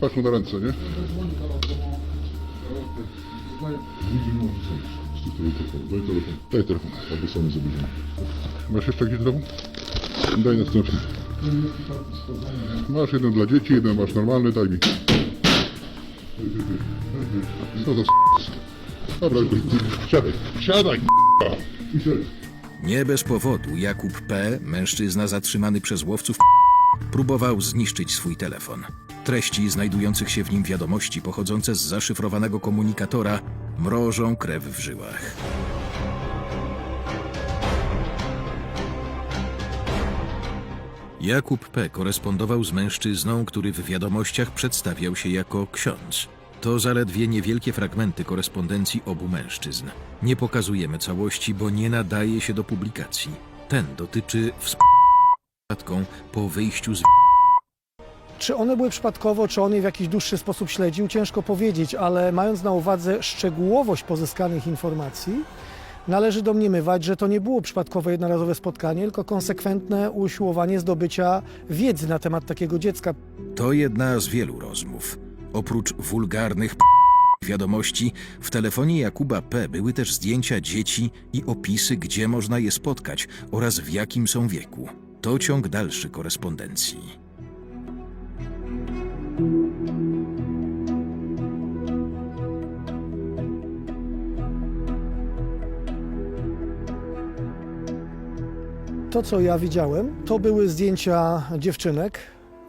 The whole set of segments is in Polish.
patrzą na ręce, nie? Daj telefon, Daj telefon. aby sami zabierzemy. Masz jeszcze jakiś telefon? Daj następny. Masz jeden dla dzieci, jeden masz normalny, daj mi. Co s***? Dobra, siadaj, siadaj. Nie bez powodu Jakub P., mężczyzna zatrzymany przez łowców, próbował zniszczyć swój telefon. Treści znajdujących się w nim wiadomości pochodzące z zaszyfrowanego komunikatora mrożą krew w żyłach. Jakub P. korespondował z mężczyzną, który w wiadomościach przedstawiał się jako ksiądz. To zaledwie niewielkie fragmenty korespondencji obu mężczyzn. Nie pokazujemy całości, bo nie nadaje się do publikacji. Ten dotyczy współplatką po wyjściu z Czy one były przypadkowo, czy on je w jakiś dłuższy sposób śledził, ciężko powiedzieć, ale mając na uwadze szczegółowość pozyskanych informacji, należy domniemywać, że to nie było przypadkowe jednorazowe spotkanie, tylko konsekwentne usiłowanie zdobycia wiedzy na temat takiego dziecka. To jedna z wielu rozmów. Oprócz wulgarnych wiadomości, w telefonie Jakuba P. były też zdjęcia dzieci i opisy, gdzie można je spotkać oraz w jakim są wieku. To ciąg dalszy korespondencji. To, co ja widziałem, to były zdjęcia dziewczynek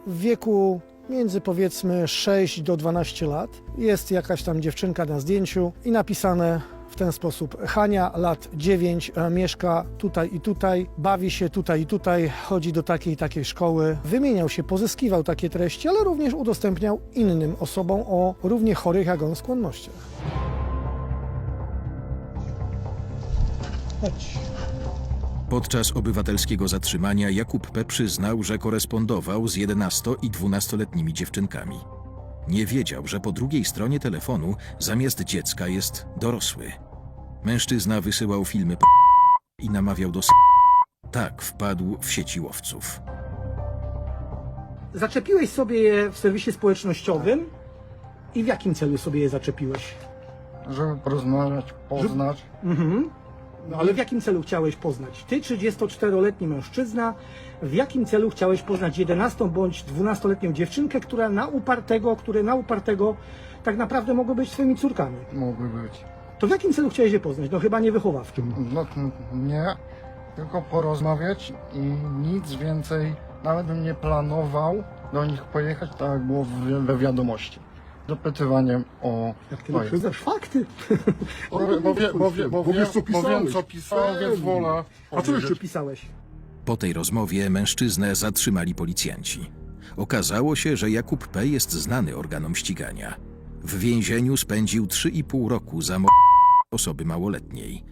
w wieku między powiedzmy 6 do 12 lat. Jest jakaś tam dziewczynka na zdjęciu i napisane ten sposób. Hania, lat 9, e, mieszka tutaj i tutaj, bawi się tutaj i tutaj, chodzi do takiej i takiej szkoły. Wymieniał się, pozyskiwał takie treści, ale również udostępniał innym osobom o równie chorych jak on skłonnościach. Chodź. Podczas obywatelskiego zatrzymania Jakub P. przyznał, że korespondował z 11 i 12-letnimi dziewczynkami. Nie wiedział, że po drugiej stronie telefonu zamiast dziecka jest dorosły. Mężczyzna wysyłał filmy po i namawiał do s***. Tak wpadł w sieci łowców. Zaczepiłeś sobie je w serwisie społecznościowym i w jakim celu sobie je zaczepiłeś? żeby porozmawiać, poznać. Mhm. No ale w jakim celu chciałeś poznać? Ty, 34-letni mężczyzna, w jakim celu chciałeś poznać 11 bądź 12-letnią dziewczynkę, która na upartego, które na upartego tak naprawdę mogą być twoimi córkami? Mogły być. To w jakim celu chciałeś je poznać? No chyba nie wychowawczym. No nie, tylko porozmawiać i nic więcej. Nawet bym nie planował do nich pojechać, tak jak było w, we wiadomości. Dopytywaniem o. Jak ty wyprzedzasz fakty. Bo, wie- bo, wie- bo, wie- bo, Bo wie- wiesz, co bo wiem, pisałeś. co pisałem, więc wolę. A co powiedzieć. jeszcze pisałeś? Po tej rozmowie mężczyznę zatrzymali policjanci. Okazało się, że Jakub P. jest znany organom ścigania. W więzieniu spędził 3,5 roku za mo- osoby małoletniej.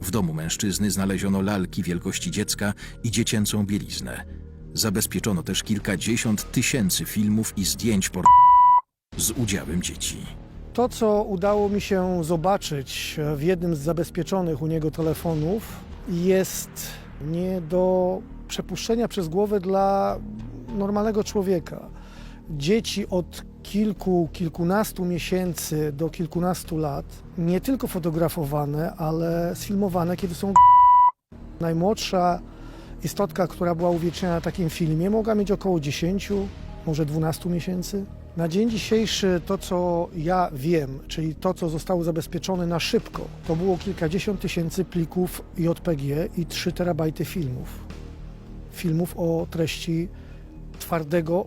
W domu mężczyzny znaleziono lalki wielkości dziecka i dziecięcą bieliznę. Zabezpieczono też kilkadziesiąt tysięcy filmów i zdjęć por z udziałem dzieci. To, co udało mi się zobaczyć w jednym z zabezpieczonych u niego telefonów, jest nie do przepuszczenia przez głowę dla normalnego człowieka. Dzieci od kilku, kilkunastu miesięcy do kilkunastu lat, nie tylko fotografowane, ale sfilmowane, kiedy są. Najmłodsza istotka, która była uwieczniona na takim filmie, mogła mieć około 10, może 12 miesięcy. Na dzień dzisiejszy to, co ja wiem, czyli to, co zostało zabezpieczone na szybko, to było kilkadziesiąt tysięcy plików JPG i 3 terabajty filmów. Filmów o treści twardego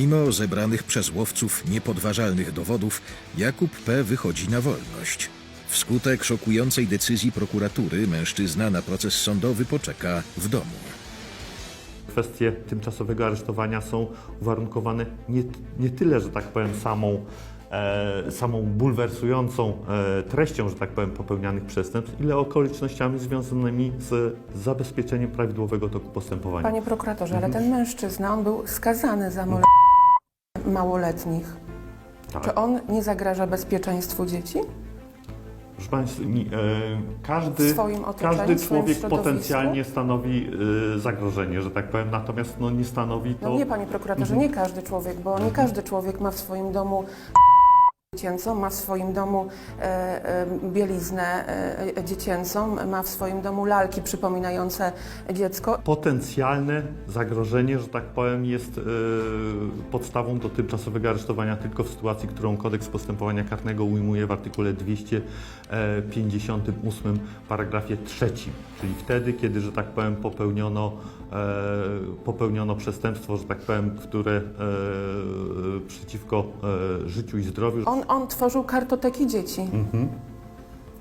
Mimo zebranych przez łowców niepodważalnych dowodów, Jakub P. wychodzi na wolność. Wskutek szokującej decyzji prokuratury mężczyzna na proces sądowy poczeka w domu. Kwestie tymczasowego aresztowania są uwarunkowane nie, nie tyle, że tak powiem, samą, e, samą bulwersującą e, treścią, że tak powiem, popełnianych przestępstw, ile okolicznościami związanymi z zabezpieczeniem prawidłowego toku postępowania. Panie prokuratorze, ale ten mężczyzna, on był skazany za mole małoletnich. Tak. Czy on nie zagraża bezpieczeństwu dzieci? Proszę Państwa, e, każdy, każdy człowiek potencjalnie stanowi e, zagrożenie, że tak powiem, natomiast no, nie stanowi to... No nie, panie prokuratorze, nie każdy człowiek, bo nie każdy człowiek ma w swoim domu dziecięcą, ma w swoim domu e, e, bieliznę e, dziecięcą, ma w swoim domu lalki przypominające dziecko. Potencjalne zagrożenie, że tak powiem, jest podstawą do tymczasowego aresztowania tylko w sytuacji, którą kodeks postępowania karnego ujmuje w artykule 258 paragrafie 3, czyli wtedy, kiedy, że tak powiem, popełniono, popełniono przestępstwo, że tak powiem, które przeciwko życiu i zdrowiu, On, on tworzył kartoteki dzieci,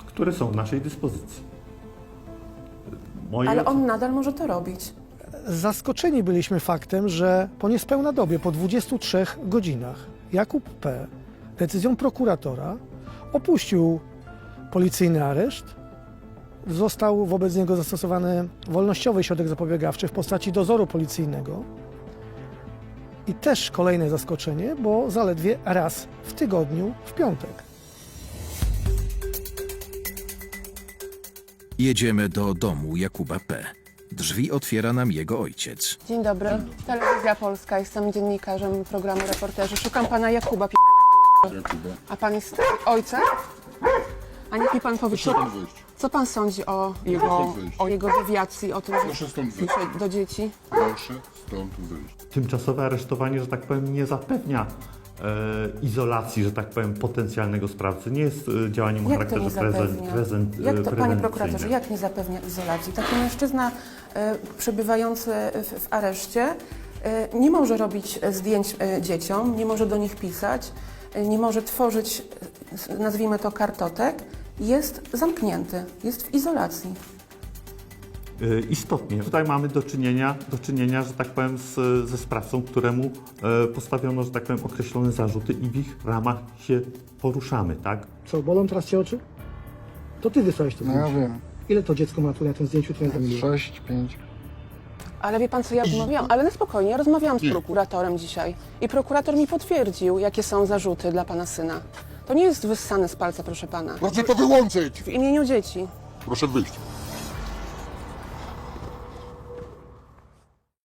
które są w naszej dyspozycji. Moje ale on nadal może to robić. Zaskoczeni byliśmy faktem, że po niespełna dobie, po 23 godzinach, Jakub P. decyzją prokuratora opuścił policyjny areszt. Został wobec niego zastosowany wolnościowy środek zapobiegawczy w postaci dozoru policyjnego. I też kolejne zaskoczenie, bo zaledwie raz w tygodniu, w piątek. Jedziemy do domu Jakuba P. Drzwi otwiera nam jego ojciec. Dzień dobry, Telewizja Polska, jestem dziennikarzem programu Reporterzy. Szukam pana Jakuba P. A pan jest ojcem? A niech mi pan powie, co, wyjść. co pan sądzi o jego, wyjść. o jego dewiacji, o tym, że Proszę stąd wyjść. pisze do dzieci? Proszę stąd wyjść. tymczasowe aresztowanie, że tak powiem, nie zapewnia e, izolacji, że tak powiem, potencjalnego sprawcy. Nie jest e, działaniem o Jak to nie charakterze prezent, zapewnia? prezent, Jak to, panie prewencyjnym. prokuratorze, jak nie zapewnia izolacji? Taki mężczyzna e, przebywający w, w areszcie e, nie może robić e, zdjęć e, dzieciom, nie może do nich pisać, e, nie może tworzyć, e, nazwijmy to, kartotek. Jest zamknięty, jest w izolacji. E, Istotnie. Tutaj mamy do czynienia, do czynienia, że tak powiem, z, ze sprawcą, któremu e, postawiono, że tak powiem, określone zarzuty i w ich ramach się poruszamy, tak? Co, bolą teraz cię oczy? To ty wysłałeś to No ja wiem. Ile to dziecko ma tu na tym zdjęciu? Tu Sześć, pięć. Ale wie pan co, ja rozmawiałam, ale na spokojnie, ja rozmawiałam z prokuratorem dzisiaj i prokurator mi potwierdził, jakie są zarzuty dla pana syna. To nie jest wyssane z palca, proszę pana. Proszę to wyłączyć. W imieniu dzieci. Proszę wyjść.